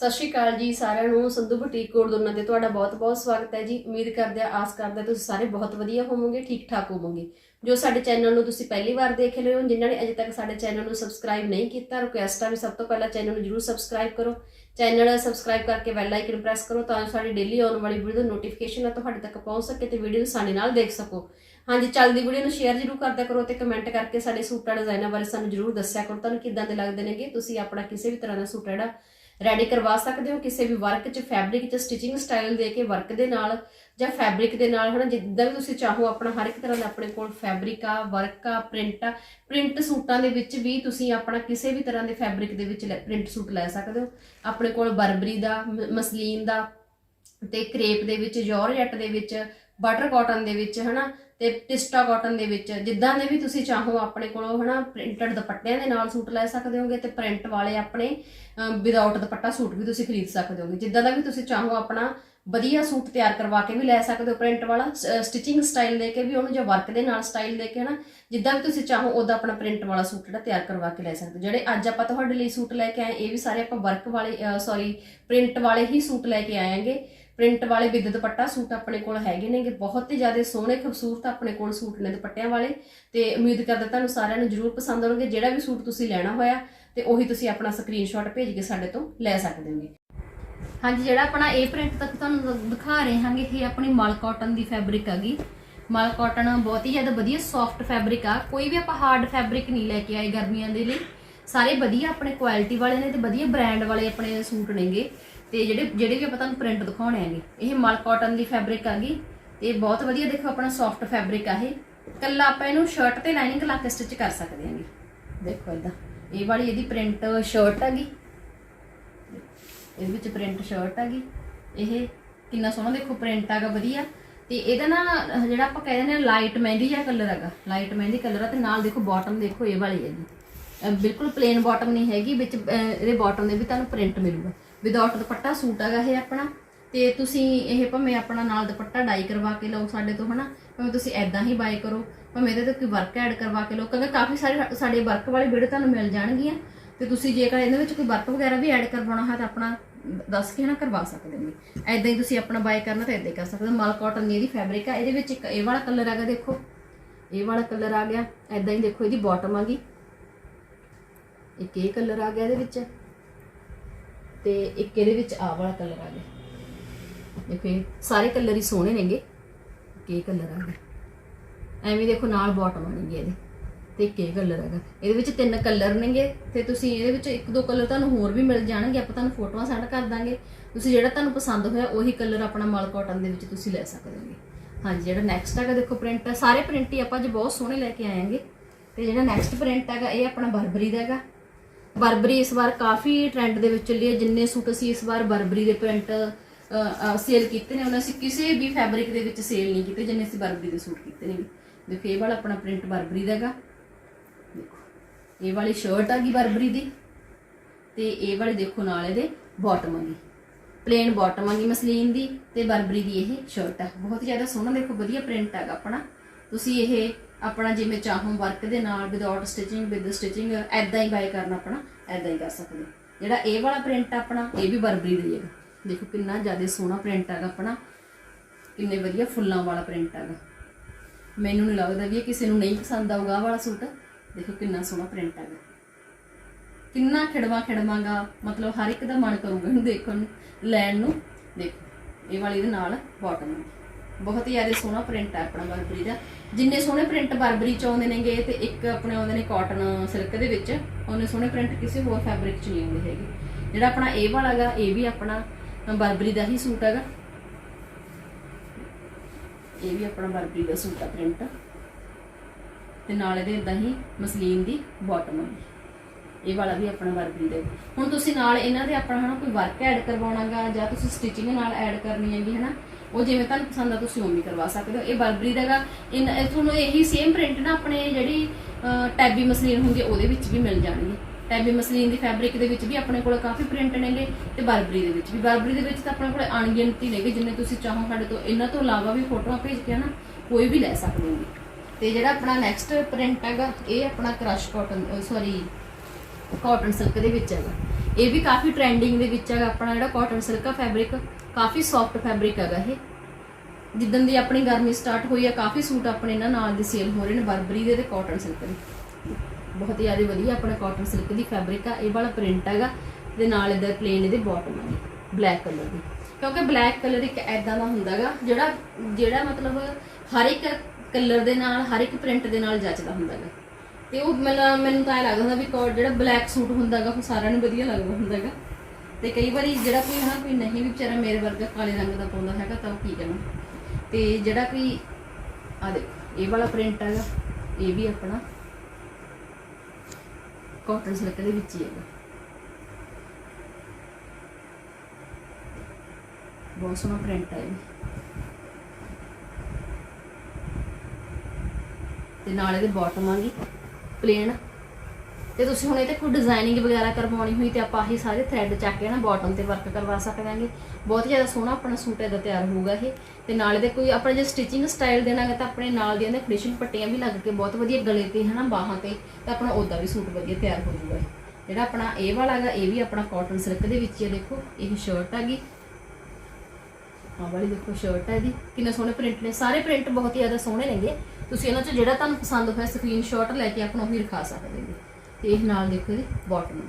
ਸਤਿ ਸ਼੍ਰੀ ਅਕਾਲ ਜੀ ਸਾਰਿਆਂ ਨੂੰ, ਸੰਧੂ ਬੁਟੀਕ ਕੋਡ ਦੋਨਾਂ ਤੇ ਤੁਹਾਡਾ ਬਹੁਤ-ਬਹੁਤ ਸਵਾਗਤ ਹੈ ਜੀ। ਉਮੀਦ ਕਰਦੇ ਆ ਆਸ ਕਰਦੇ ਤੁਸੀਂ ਸਾਰੇ ਬਹੁਤ ਵਧੀਆ ਹੋਵੋਗੇ, ਠੀਕ ਠਾਕ ਹੋਵੋਗੇ। ਜੋ ਸਾਡੇ ਚੈਨਲ ਨੂੰ ਤੁਸੀਂ ਪਹਿਲੀ ਵਾਰ ਦੇਖ ਰਹੇ ਹੋ, ਜਿਨ੍ਹਾਂ ਨੇ ਅਜੇ ਤੱਕ ਸਾਡੇ ਚੈਨਲ ਨੂੰ ਸਬਸਕ੍ਰਾਈਬ ਨਹੀਂ ਕੀਤਾ ਰਿਕੁਐਸਟ ਆ ਵੀ ਸਭ ਤੋਂ ਪਹਿਲਾਂ ਚੈਨਲ ਨੂੰ ਜਰੂਰ ਸਬਸਕ੍ਰਾਈਬ ਕਰੋ। ਚੈਨਲ ਸਬਸਕ੍ਰਾਈਬ ਕਰਕੇ ਬੈਲ ਆਈਕਨ ਪ੍ਰੈਸ ਕਰੋ ਤਾਂ ਜੋ ਸਾਡੀ ਡੇਲੀ ਆਉਣ ਵਾਲੀ ਵੀਡੀਓ ਦੀ ਨੋਟੀਫਿਕੇਸ਼ਨ ਆ ਤੁਹਾਡੇ ਤੱਕ ਪਹੁੰਚ ਸਕੇ ਤੇ ਵੀਡੀਓ ਨੂੰ ਸਾਡੇ ਨਾਲ ਦੇਖ ਸਕੋ। ਹਾਂਜੀ, ਚੱਲਦੀ ਵੀਡੀਓ ਨੂੰ ਸ਼ੇਅਰ ਜਰੂਰ ਕਰਦਿਆ ਕਰੋ ਤੇ ਕਮੈਂਟ ਕਰਕੇ ਸਾਡੇ ਸੂਟਾਂ ਡਿਜ਼ਾਈਨਾਂ ਬਾਰੇ ਸਾਨੂੰ ਜਰੂਰ ਦੱਸਿਆ ਕਰੋ। ਤੁਹਾਨੂੰ ਕਿੱਦਾਂ ਦੇ ਲੱਗਦੇ ਨੇਗੇ? ਤੁਸੀਂ ਆਪਣਾ ਕਿਸੇ ਵੀ ਤਰ੍ਹਾਂ ਦਾ ਸੂਟ ਜਿਹੜਾ ਰੈਡੀ ਕਰਵਾ ਸਕਦੇ ਹੋ ਕਿਸੇ ਵੀ ਵਰਕ 'ਚ ਫੈਬਰਿਕ 'ਚ ਸਟਿਚਿੰਗ ਸਟਾਈਲ ਦੇ ਕੇ ਵਰਕ ਦੇ ਨਾਲ ਜਾਂ ਫੈਬਰਿਕ ਦੇ ਨਾਲ, ਹਨਾ, ਜਿੱਦਾਂ ਵੀ ਤੁਸੀਂ ਚਾਹੋ ਆਪਣਾ ਹਰ ਇੱਕ ਤਰ੍ਹਾਂ ਦਾ ਆਪਣੇ ਕੋਲ ਫੈਬਰਿਕ ਆ ਵਰਕ ਆ ਪ੍ਰਿੰਟ ਆ ਪ੍ਰਿੰਟ ਸੂਟਾਂ ਦੇ ਵਿੱਚ ਵੀ ਤੁਸੀਂ ਆਪਣਾ ਕਿਸੇ ਵੀ ਤਰ੍ਹਾਂ ਦੇ ਫੈਬਰਿਕ ਦੇ ਵਿੱਚ ਪ੍ਰਿੰਟ ਸੂਟ ਲੈ ਸਕਦੇ ਹੋ। ਆਪਣੇ ਕੋਲ ਬਰਬਰੀ ਦਾ, ਮ- ਮਸਲੀਨ ਦਾ ਤੇ ਕ੍ਰੇਪ ਦੇ ਵਿੱਚ, ਜਾਰਜੈਟ ਦੇ ਵਿੱਚ ਬਟਰ ਕਾਟਨ ਦੇ ਵਿੱਚ, ਹਨਾ ਤੇ ਟਿਸਟਾ ਕਾਟਨ ਦੇ ਵਿੱਚ, ਜਿੱਦਾਂ ਦੇ ਵੀ ਤੁਸੀਂ ਚਾਹੋ ਆਪਣੇ ਕੋਲੋਂ, ਹਨਾ, ਪ੍ਰਿੰਟਡ ਦੁਪੱਟਿਆਂ ਦੇ ਨਾਲ ਸੂਟ ਲੈ ਸਕਦੇ ਹੋਗੇ ਤੇ ਪ੍ਰਿੰਟ ਵਾਲੇ ਆਪਣੇ ਵਿਦਆਊਟ ਦੁਪੱਟਾ ਸੂਟ ਵੀ ਤੁਸੀਂ ਖਰੀਦ ਸਕਦੇ ਹੋਗੇ। ਜਿੱਦਾਂ ਦਾ ਵੀ ਤੁਸੀਂ ਚਾਹੋ ਆਪਣਾ ਵਧੀਆ ਸੂਟ ਤਿਆਰ ਕਰਵਾ ਕੇ ਵੀ ਲੈ ਸਕਦੇ ਹੋ ਪ੍ਰਿੰਟ ਵਾਲਾ ਸਟਿਚਿੰਗ ਸਟਾਈਲ ਦੇ ਕੇ ਵੀ ਉਹਨੂੰ ਜਾਂ ਵਰਕ ਦੇ ਨਾਲ ਸਟਾਈਲ ਦੇ ਕੇ, ਹਨਾ, ਜਿੱਦਾਂ ਵੀ ਤੁਸੀਂ ਚਾਹੋ ਉਹਦਾ ਆਪਣਾ ਪ੍ਰਿੰਟ ਵਾਲਾ ਸੂਟ ਜਿਹੜਾ ਤਿਆਰ ਕਰਵਾ ਕੇ ਲੈ ਸਕਦੇ ਹੋ। ਜਿਹੜੇ ਅੱਜ ਆਪਾਂ ਤੁਹਾਡੇ ਲਈ ਸੂਟ ਲੈ ਕੇ ਆਏ, ਇਹ ਵੀ ਸਾਰੇ ਆਪਾਂ ਵਰਕ ਵਾਲੇ ਸੌਰੀ ਪ੍ਰਿੰਟ ਵਾਲੇ ਹੀ ਸੂਟ ਲੈ ਕੇ ਆਏਗੇ। ਪ੍ਰਿੰਟ ਵਾਲੇ ਵਿਦ ਦੁਪੱਟਾ ਸੂਟ ਆਪਣੇ ਕੋਲ ਹੈਗੇ ਨੇਗੇ, ਬਹੁਤ ਹੀ ਜ਼ਿਆਦਾ ਸੋਹਣੇ, ਖੂਬਸੂਰਤ ਆਪਣੇ ਕੋਲ ਸੂਟ ਨੇ ਦੁਪੱਟਿਆਂ ਵਾਲੇ। ਤੇ ਉਮੀਦ ਕਰਦਾ ਤੁਹਾਨੂੰ ਸਾਰਿਆਂ ਨੂੰ ਜਰੂਰ ਪਸੰਦ ਆਉਣਗੇ, ਜਿਹੜਾ ਵੀ ਸੂਟ ਤੁਸੀਂ ਲੈਣਾ ਹੋਇਆ, ਤੇ ਉਹੀ ਤੁਸੀਂ ਆਪਣਾ ਸਕਰੀਨਸ਼ਾਟ ਭੇਜ ਕੇ ਸਾਡੇ ਤੋਂ ਲੈ ਸਕਦੇ ਹੋਗੇ। ਹਾਂਜੀ, ਜਿਹੜਾ ਆਪਣਾ ਇਹ ਪ੍ਰਿੰਟ ਤੱਕ ਤੁਹਾਨੂੰ ਦਿਖਾ ਰਹੇ ਹਾਂਗੇ, ਇਹ ਆਪਣੀ ਮਲ ਕਾਟਨ ਦੀ ਫੈਬਰਿਕ ਹੈਗੀ। ਮਲ ਕਾਟਨ ਬਹੁਤ ਹੀ ਜ਼ਿਆਦਾ ਵਧੀਆ ਸੌਫਟ ਫੈਬਰਿਕ ਆ। ਕੋਈ ਵੀ ਆਪਾਂ ਹਾਰਡ ਫੈਬਰਿਕ ਨਹੀਂ ਲੈ ਕੇ ਆਏ ਗਰਮੀਆਂ ਦੇ ਲਈ। ਸਾਰੇ ਵਧੀਆ ਆਪਣੇ ਕੁਆਲਿਟੀ ਵਾਲੇ ਨੇ ਤੇ ਵਧੀਆ ਬ੍ਰਾਂਡ ਵਾਲੇ ਆਪਣੇ ਸੂਟ ਨੇਗੇ। ਤੇ ਜਿਹੜੇ ਜਿਹੜੇ ਵੀ ਆਪਾਂ ਤੁਹਾਨੂੰ ਪ੍ਰਿੰਟ ਦਿਖਾਉਣੇ ਆਗੇ ਇਹ ਮਲ ਕਾਟਨ ਦੀ ਫੈਬਰਿਕ ਆਗੀ ਤੇ ਬਹੁਤ ਵਧੀਆ ਦੇਖੋ ਆਪਣਾ ਸੌਫਟ ਫੈਬਰਿਕ ਆ ਇਹ। ਕੱਲਾ ਆਪਾਂ ਇਹਨੂੰ ਸ਼ਰਟ ਤੇ ਲਾਈਨਿੰਗ ਲਾ ਕੇ ਸਟਿਚ ਕਰ ਸਕਦੇ ਹਾਂਗੇ। ਦੇਖੋ ਇਦਾਂ ਇਹ ਵਾਲੀ ਇਹਦੀ ਪ੍ਰਿੰਟ ਸ਼ਰਟ ਹੈਗੀ ਇਹਦੇ ਵਿੱਚ ਪ੍ਰਿੰਟ ਸ਼ਰਟ ਹੈਗੀ ਇਹ ਕਿੰਨਾ ਸੋਹਣਾ ਦੇਖੋ ਪ੍ਰਿੰਟ ਹੈਗਾ ਵਧੀਆ। ਤੇ ਇਹਦਾ ਨਾ, ਜਿਹੜਾ ਆਪਾਂ ਕਹਿੰਦੇ ਨੇ ਲਾਈਟ ਮਹਿੰਦੀ ਜਿਹਾ ਕਲਰ ਹੈਗਾ ਲਾਈਟ ਮਹਿੰਦੀ ਕਲਰ ਆ ਤੇ ਨਾਲ ਦੇਖੋ ਬਾਟਮ ਦੇਖੋ ਇਹ ਵਾਲੀ ਹੈਗੀ। ਬਿਲਕੁਲ ਪਲੇਨ ਬਾਟਮ ਨਹੀਂ ਹੈਗੀ, ਵਿੱਚ ਇਹਦੇ ਬਾਟਮ ਦੇ ਵੀ ਤੁਹਾਨੂੰ ਪ੍ਰਿੰਟ ਮਿਲੂਗਾ। ਵਿਦਆਊਟ ਦੁਪੱਟਾ ਸੂਟ ਹੈਗਾ ਇਹ ਆਪਣਾ, ਤੇ ਤੁਸੀਂ ਇਹ ਭਾਵੇਂ ਆਪਣਾ ਨਾਲ ਦੁਪੱਟਾ ਡਾਈ ਕਰਵਾ ਕੇ ਲਓ ਸਾਡੇ ਤੋਂ, ਹਨਾ? ਭਾਵੇਂ ਤੁਸੀਂ ਐਦਾਂ ਹੀ ਬਾਈ ਕਰੋ, ਭਾਵੇਂ ਇਹਦੇ ਤੇ ਕੋਈ ਵਰਕ ਐਡ ਕਰਵਾ ਕੇ ਲਓ, ਕਿਉਂਕਿ ਕਾਫੀ ਸਾਰੇ ਸਾਡੇ ਵਰਕ ਵਾਲੇ ਵੀਡੀਓ ਤੁਹਾਨੂੰ ਮਿਲ ਜਾਣਗੀਆਂ, ਤੇ ਤੁਸੀਂ ਜੇਕਰ ਇਹਦੇ ਵਿੱਚ ਕੋਈ ਵਰਕ ਵਗੈਰਾ ਵੀ ਐਡ ਕਰਵਾਉਣਾ ਹੈ ਤਾਂ ਆਪਣਾ ਦੱਸ ਕੇ ਨਾ ਕਰਵਾ ਸਕਦੇ ਨੇ ਐਦਾਂ ਹੀ ਤੁਸੀਂ ਆਪਣਾ ਬਾਈ ਕਰਨਾ ਤਾਂ ਐਦਾਂ ਹੀ ਕਰ ਸਕਦੇ ਹੋ। ਮਲ ਕਾਟਨ ਦੀ ਇਹਦੀ ਫੈਬਰਿਕ ਆ, ਇਹਦੇ ਵਿੱਚ ਇੱਕ ਇਹ ਵਾਲਾ ਕਲਰ ਹੈਗਾ ਦੇਖੋ, ਇਹ ਵਾਲਾ ਕਲਰ ਆ ਗਿਆ ਐਦਾਂ ਹੀ ਦੇਖੋ ਇਹਦੀ ਬਾਟਮ ਆ ਗਈ। ਇੱਕ ਇਹ ਕਲਰ ਆ ਗਿਆ ਇਹਦੇ ਵਿੱਚ। ਤੇ ਇੱਕ ਇਹਦੇ ਵਿੱਚ ਆਹ ਵਾਲਾ ਕਲਰ ਆ ਗਿਆ। ਦੇਖੋ ਇਹ ਸਾਰੇ ਕਲਰ ਹੀ ਸੋਹਣੇ ਨੇਗੇ। ਇੱਕ ਕਲਰ ਆ ਗਿਆ। ਐਵੇਂ ਦੇਖੋ ਨਾਲ ਬਾਟਮ ਆਣਗੇ ਇਹਦੇ। ਤੇ ਇੱਕ ਇਹ ਕਲਰ ਹੈਗਾ ਇਹਦੇ ਵਿੱਚ ਤਿੰਨ ਕਲਰ ਨੇਗੇ। ਤੇ ਤੁਸੀਂ ਇਹਦੇ ਵਿੱਚ ਇੱਕ ਦੋ ਕਲਰ ਤੁਹਾਨੂੰ ਹੋਰ ਵੀ ਮਿਲ ਜਾਣਗੇ। ਆਪਾਂ ਤੁਹਾਨੂੰ ਫੋਟੋਆਂ ਸੈਂਡ ਕਰ ਦਾਂਗੇ। ਤੁਸੀਂ ਜਿਹੜਾ ਤੁਹਾਨੂੰ ਪਸੰਦ ਹੋਇਆ ਉਹੀ ਕਲਰ ਆਪਣਾ ਮਲ ਕਾਟਨ ਦੇ ਵਿੱਚ ਤੁਸੀਂ ਲੈ ਸਕਦੇ ਹੋਗੇ। ਹਾਂਜੀ, ਜਿਹੜਾ ਨੈਕਸਟ ਹੈਗਾ ਦੇਖੋ ਪ੍ਰਿੰਟ ਹੈ ਸਾਰੇ ਪ੍ਰਿੰਟ ਹੀ ਆਪਾਂ ਅੱਜ ਬਹੁਤ ਸੋਹਣੇ ਲੈ ਕੇ ਆਏਗੇ ਤੇ ਜਿਹੜਾ ਨੈਕਸਟ ਪ੍ਰਿੰਟ ਹੈਗਾ, ਇਹ ਆਪਣਾ ਬਰਬਰੀ ਦਾ ਹੈਗਾ। ਬਰਬਰੀ ਇਸ ਵਾਰ ਕਾਫੀ ਟ੍ਰੈਂਡ ਦੇ ਵਿੱਚ ਚੱਲੀ ਹੈ। ਜਿੰਨੇ ਸੂਟ ਅਸੀਂ ਇਸ ਵਾਰ ਬਰਬਰੀ ਦੇ ਪ੍ਰਿੰਟ ਸੇਲ ਕੀਤੇ ਨੇ, ਉਹਨਾਂ ਅਸੀਂ ਕਿਸੇ ਵੀ ਫੈਬਰਿਕ ਦੇ ਵਿੱਚ ਸੇਲ ਨਹੀਂ ਕੀਤੇ ਜਿੰਨੇ ਅਸੀਂ ਬਰਬਰੀ ਦੇ ਸੂਟ ਕੀਤੇ ਨੇ। ਦੇਖੋ, ਇਹ ਵਾਲਾ ਆਪਣਾ ਪ੍ਰਿੰਟ ਬਰਬਰੀ ਦਾ ਹੈਗਾ। ਦੇਖੋ, ਇਹ ਵਾਲੀ ਸ਼ਰਟ ਆ ਗਈ ਬਰਬਰੀ ਦੀ। ਤੇ ਇਹ ਵਾਲੀ ਦੇਖੋ ਨਾਲ ਇਹਦੇ ਬਾਟਮ ਆ ਗਈ। ਪਲੇਨ ਬਾਟਮ ਆ ਗਈ ਮਸਲੀਨ ਦੀ ਤੇ ਬਰਬਰੀ ਦੀ ਇਹ ਸ਼ਰਟ ਹੈ ਬਹੁਤ ਜ਼ਿਆਦਾ ਸੋਹਣਾ, ਦੇਖੋ, ਵਧੀਆ ਪ੍ਰਿੰਟ ਹੈਗਾ ਆਪਣਾ। ਤੁਸੀਂ ਇਹ ਆਪਣਾ ਜਿਵੇਂ ਚਾਹੋ ਵਰਕ ਦੇ ਨਾਲ ਵਿਦਆਊਟ ਸਟਿਚਿੰਗ ਵਿਦ ਸਟਿਚਿੰਗ ਐਦਾਂ ਹੀ ਬਾਈ ਕਰਨਾ ਆਪਣਾ ਐਦਾਂ ਹੀ ਕਰ ਸਕਦੇ ਜਿਹੜਾ ਇਹ ਵਾਲਾ ਪ੍ਰਿੰਟ ਆਪਣਾ, ਇਹ ਵੀ ਬਰਬਰੀ ਦਾ ਹੈਗਾ। ਦੇਖੋ ਕਿੰਨਾ ਜ਼ਿਆਦਾ ਸੋਹਣਾ ਪ੍ਰਿੰਟ ਹੈਗਾ ਆਪਣਾ। ਕਿੰਨੇ ਵਧੀਆ ਫੁੱਲਾਂ ਵਾਲਾ ਪ੍ਰਿੰਟ ਹੈਗਾ। ਮੈਨੂੰ ਨਹੀਂ ਲੱਗਦਾ ਵੀ ਇਹ ਕਿਸੇ ਨੂੰ ਨਹੀਂ ਪਸੰਦ ਆਊਗਾ ਆਹ ਵਾਲਾ ਸੂਟ। ਦੇਖੋ ਕਿੰਨਾ ਸੋਹਣਾ ਪ੍ਰਿੰਟ ਹੈਗਾ। ਕਿੰਨਾ ਖਿੜਵਾ ਖਿੜਵਾਂਗਾ, ਮਤਲਬ ਹਰ ਇੱਕ ਦਾ ਮਨ ਕਰੂਗਾ ਇਹਨੂੰ ਦੇਖਣ ਨੂੰ, ਲੈਣ ਨੂੰ। ਦੇਖੋ, ਇਹ ਵਾਲੀ ਇਹਦੇ ਨਾਲ ਬਾਟਮ ਬਹੁਤ ਹੀ ਜ਼ਿਆਦਾ ਸੋਹਣਾ ਪ੍ਰਿੰਟ ਹੈ ਆਪਣਾ ਬਰਬਰੀ ਦਾ। ਜਿੰਨੇ ਸੋਹਣੇ ਪ੍ਰਿੰਟ ਬਰਬਰੀ ਚ ਆਉਂਦੇ ਨੇਗੇ ਤੇ ਇੱਕ ਆਪਣੇ ਆਉਂਦੇ ਨੇ ਕਾਟਨ ਸਿਲਕ ਦੇ ਵਿੱਚ, ਉਹਨੇ ਸੋਹਣੇ ਪ੍ਰਿੰਟ ਕਿਸੇ ਹੋਰ ਫੈਬਰਿਕ ਚ ਨਹੀਂ ਆਉਂਦੇ ਹੈਗੇ। ਜਿਹੜਾ ਆਪਣਾ ਇਹ ਵਾਲਾ ਇਹ ਵੀ ਆਪਣਾ ਬਰਬਰੀ ਦਾ ਹੀ ਸੂਟ ਹੈਗਾ। ਇਹ ਵੀ ਆਪਣਾ ਬਰਬਰੀ ਦਾ ਸੂਟ ਆ ਪ੍ਰਿੰਟ ਤੇ ਨਾਲ ਇਹਦੇ ਇਦਾਂ ਹੀ ਮਸਲੀਨ ਦੀ ਬਾਟਮ ਆ। ਇਹ ਵਾਲਾ ਵੀ ਆਪਣਾ ਵਰਬਰੀ ਦਾ ਹੁਣ ਤੁਸੀਂ ਨਾਲ ਇਹਨਾਂ ਦੇ ਆਪਣਾ ਹਨਾ ਕੋਈ ਵਰਕ ਐਡ ਕਰਵਾਉਣਾਗਾ ਜਾਂ ਤੁਸੀਂ ਸਟਿਚਿੰਗ ਨਾਲ ਐਡ ਕਰਨੀ ਹੈਗੀ ਹਨਾ, ਉਹ ਜਿਵੇਂ ਤੁਹਾਨੂੰ ਪਸੰਦ ਆ ਤੁਸੀਂ ਉਵੇਂ ਕਰਵਾ ਸਕਦੇ ਹੋ। ਇਹ ਬਰਬਰੀ ਦਾਗਾ ਇਹ ਤੁਹਾਨੂੰ ਇਹੀ ਸੇਮ ਪ੍ਰਿੰਟ ਨਾ ਆਪਣੇ ਜਿਹੜੀ ਟੈਬੀ ਮਸਲੀਨ ਹੁੰਦੀ ਉਹਦੇ ਵਿੱਚ ਵੀ ਮਿਲ ਜਾਣਗੇ। ਟੈਬੀ ਮਸਲੀਨ ਦੀ ਫੈਬਰਿਕ ਦੇ ਵਿੱਚ ਵੀ ਆਪਣੇ ਕੋਲ ਕਾਫੀ ਪ੍ਰਿੰਟ ਨੇਗੇ ਤੇ ਬਰਬਰੀ ਦੇ ਵਿੱਚ ਵੀ। ਬਰਬਰੀ ਦੇ ਵਿੱਚ ਤਾਂ ਆਪਣੇ ਕੋਲ ਅਣਗਿਣਤੀ ਨੇਗੇ, ਜਿੰਨੇ ਤੁਸੀਂ ਚਾਹੋ ਸਾਡੇ ਤੋਂ। ਇਹਨਾਂ ਤੋਂ ਇਲਾਵਾ ਵੀ ਫੋਟੋਆਂ ਭੇਜ ਕੇ ਹਨਾ, ਕੋਈ ਵੀ ਲੈ ਸਕਦੇ ਹੋ। ਤੇ ਜਿਹੜਾ ਆਪਣਾ ਨੈਕਸਟ ਪ੍ਰਿੰਟ ਹੈਗਾ, ਇਹ ਆਪਣਾ crush cotton sorry cotton silk ਦੇ ਵਿੱਚ ਹੈਗਾ। ਇਹ ਵੀ ਕਾਫੀ ਟ੍ਰੈਂਡਿੰਗ ਦੇ ਵਿੱਚ ਹੈਗਾ, ਆਪਣਾ ਜਿਹੜਾ ਕਾਟਨ ਸਿਲਕ ਆ ਫੈਬਰਿਕ ਕਾਫੀ ਸੌਫਟ ਫੈਬਰਿਕ ਹੈਗਾ ਇਹ। ਜਿੱਦਨ ਦੀ ਆਪਣੀ ਗਰਮੀ ਸਟਾਰਟ ਹੋਈ ਆ, ਕਾਫੀ ਸੂਟ ਆਪਣੇ ਇਹਨਾਂ ਨਾਲ ਦੇ ਸੇਲ ਹੋ ਰਹੇ ਨੇ, ਬਰਬਰੀ ਦੇ ਤੇ ਕਾਟਨ ਸਿਲਕ ਦੇ। ਬਹੁਤ ਹੀ ਜ਼ਿਆਦਾ ਵਧੀਆ ਆਪਣਾ ਕਾਟਨ ਸਿਲਕ ਦੀ ਫੈਬਰਿਕ ਆ, ਇਹ ਵਾਲਾ ਪ੍ਰਿੰਟ ਹੈਗਾ ਤੇ ਨਾਲ ਇਹਦਾ ਪਲੇਨ ਇਹਦੇ ਬਾਟਮ ਆ ਬਲੈਕ ਕਲਰ ਦੀ। ਕਿਉਂਕਿ ਬਲੈਕ ਕਲਰ ਇੱਕ ਐਦਾਂ ਦਾ ਹੁੰਦਾਗਾ ਜਿਹੜਾ ਜਿਹੜਾ ਮਤਲਬ ਹਰ ਇੱਕ ਕਲਰ ਦੇ ਨਾਲ, ਹਰ ਇੱਕ ਪ੍ਰਿੰਟ ਦੇ ਨਾਲ ਜੱਚਦਾ ਹੁੰਦਾਗਾ ਤੇ ਉਹ ਮੈਨੂੰ ਮੈਨੂੰ ਤਾਂ ਇਹ ਲੱਗਦਾ ਵੀ ਕੋ ਜਿਹੜਾ ਬਲੈਕ ਸੂਟ ਹੁੰਦਾਗਾ ਉਹ ਸਾਰਿਆਂ ਨੂੰ ਵਧੀਆ ਲੱਗਦਾ ਹੁੰਦਾਗਾ ਤੇ ਕਈ ਵਾਰੀ ਜਿਹੜਾ ਕੋਈ ਹਾਂ ਕੋਈ ਨਹੀਂ ਵੀ ਵਿਚਾਰਾ ਮੇਰੇ ਵਰਗਾ ਕਾਲੇ ਰੰਗ ਦਾ ਪਾਉਂਦਾ ਹੈਗਾ, ਤਾਂ ਉਹ ਕੀ ਕਰਨਾ ਤੇ ਜਿਹੜਾ ਕੋਈ ਆ ਦੇਖੋ, ਇਹ ਵਾਲਾ ਪ੍ਰਿੰਟ ਹੈਗਾ, ਇਹ ਵੀ ਆਪਣਾ ਕਾਟਨ ਸਿਲਕ ਦੇ ਵਿੱਚ ਹੀ ਹੈਗਾ। ਬਹੁਤ ਸੋਹਣਾ ਪ੍ਰਿੰਟ ਹੈ ਇਹ ਤੇ ਨਾਲ ਇਹਦੇ ਬਾਟਮ ਆ ਗਈ। ਪਲੇਨ ਤੇ ਤੁਸੀਂ ਹੁਣ ਇਹਤੇ ਕੋਈ ਡਿਜ਼ਾਈਨਿੰਗ ਵਗੈਰਾ ਕਰਵਾਉਣੀ ਹੋਈ ਤੇ ਆਪਾਂ ਇਹ ਸਾਰੇ ਥ੍ਰੈਡ ਚੱਕ ਕੇ ਨਾ ਬਾਟਮ ਤੇ ਵਰਕ ਕਰਵਾ ਸਕਾਂਗੇ। ਬਹੁਤ ਜ਼ਿਆਦਾ ਸੋਹਣਾ ਆਪਣਾ ਸੂਟ ਇਹਦਾ ਤਿਆਰ ਹੋਊਗਾ ਇਹ। ਤੇ ਨਾਲ ਇਹਦੇ ਕੋਈ ਆਪਣਾ ਜੇ ਸਟਿਚਿੰਗ ਸਟਾਈਲ ਦੇਣਾਗਾ ਤਾਂ ਆਪਣੇ ਨਾਲ ਦੀਆਂ ਦੇ ਫਿਨਿਸ਼ਿੰਗ ਪੱਟੀਆਂ ਵੀ ਲੱਗ ਕੇ ਬਹੁਤ ਵਧੀਆ ਗਲੇ ਤੇ ਹਨਾ ਬਾਹਾਂ ਤੇ ਤਾਂ ਆਪਣਾ ਉਹਦਾ ਵੀ ਸੂਟ ਵਧੀਆ ਤਿਆਰ ਹੋ ਜਾਊਗਾ ਇਹ। ਜਿਹੜਾ ਆਪਣਾ ਇਹ ਵਾਲਾ ਹੈਗਾ ਇਹ ਵੀ ਆਪਣਾ ਕਾਟਨ ਸਿਲਕ ਦੇ ਵਿੱਚ ਹੀ ਹੈ ਦੇਖੋ, ਇਹ ਸ਼ਰਟ ਹੈਗੀ ਆਹ ਵਾਲੀ ਦੇਖੋ ਸ਼ਰਟ ਹੈ ਇਹਦੀ। ਕਿੰਨੇ ਸੋਹਣੇ ਪ੍ਰਿੰਟ ਨੇ। ਸਾਰੇ ਪ੍ਰਿੰਟ ਬਹੁਤ ਹੀ ਜ਼ਿਆਦਾ ਸੋਹਣੇ ਨੇਗੇ। ਤੁਸੀਂ ਇਹਨਾਂ ਚੋਂ ਜਿਹੜਾ ਤੁਹਾਨੂੰ ਪਸੰਦ ਹੋਇਆ ਸਕਰੀਨਸ਼ਾਟ ਲੈ ਕੇ ਆਪਣਾ ਉਹੀ ਰਖਾ ਸਕਦੇ ਹੋ ਤੇ ਇਹ ਨਾਲ ਦੇਖੋ ਇਹਦੀ ਬਾਟਮ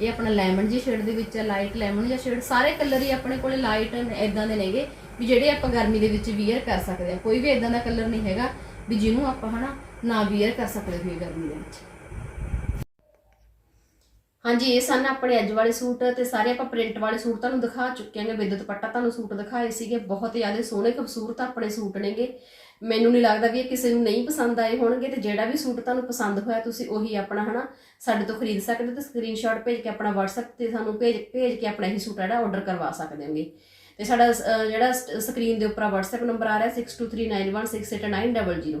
ਇਹ ਆਪਣਾ ਲੈਮਨ ਜੀ ਸ਼ੇਡ ਦੇ ਵਿੱਚ ਹੈ ਲਾਈਟ ਲੈਮਨ ਜਾਂ ਸ਼ੇਡ ਸਾਰੇ ਕਲਰ ਹੀ ਆਪਣੇ ਕੋਲੇ ਲਾਈਟ ਇਦਾਂ ਦੇ ਨੇਗੇ ਵੀ ਜਿਹੜੇ ਆਪਾਂ ਗਰਮੀ ਦੇ ਵਿੱਚ ਵੀਅਰ ਕਰ ਸਕਦੇ ਆ ਕੋਈ ਵੀ ਇਦਾਂ ਦਾ ਕਲਰ ਨਹੀਂ ਹੈਗਾ ਵੀ ਜਿਹਨੂੰ ਆਪਾਂ ਹਨਾ ਨਾ ਵੀਅਰ ਕਰ ਸਕਦੇ ਹੋਈਏ ਗਰਮੀ ਦੇ ਵਿੱਚ। ਹਾਂਜੀ, ਇਹ ਸਨ ਆਪਣੇ ਅੱਜ ਵਾਲੇ ਸੂਟ ਤੇ ਸਾਰੇ ਆਪਾਂ ਪ੍ਰਿੰਟ ਵਾਲੇ ਸੂਟ ਤੁਹਾਨੂੰ ਦਿਖਾ ਚੁੱਕੇ ਹਾਂਗੇ ਵਿਦ ਦੁਪੱਟਾ ਤੁਹਾਨੂੰ ਸੂਟ ਦਿਖਾਏ ਸੀਗੇ, ਬਹੁਤ ਜ਼ਿਆਦਾ ਸੋਹਣੇ ਖੂਬਸੂਰਤ ਆਪਣੇ ਸੂਟ ਨੇਗੇ। ਮੈਨੂੰ ਨਹੀਂ ਲੱਗਦਾ ਵੀ ਇਹ ਕਿਸੇ ਨੂੰ ਨਹੀਂ ਪਸੰਦ ਆਏ ਹੋਣਗੇ ਤੇ ਜਿਹੜਾ ਵੀ ਸੂਟ ਤੁਹਾਨੂੰ ਪਸੰਦ ਹੋਇਆ ਤੁਸੀਂ ਉਹੀ ਆਪਣਾ, ਹਨਾ, ਸਾਡੇ ਤੋਂ ਖਰੀਦ ਸਕਦੇ ਹੋ ਤੇ ਸਕਰੀਨਸ਼ਾਟ ਭੇਜ ਕੇ ਆਪਣਾ WhatsApp ਤੇ ਸਾਨੂੰ ਭੇਜ ਭੇਜ ਕੇ ਆਪਣਾ ਹੀ ਸੂਟ ਜਿਹੜਾ ਆਰਡਰ ਕਰਵਾ ਸਕਦੇ ਹੋਗੇ। ਤੇ ਸਾਡਾ ਜਿਹੜਾ ਸਕਰੀਨ ਦੇ ਉੱਪਰ WhatsApp ਨੰਬਰ ਆ ਰਿਹਾ 6239168900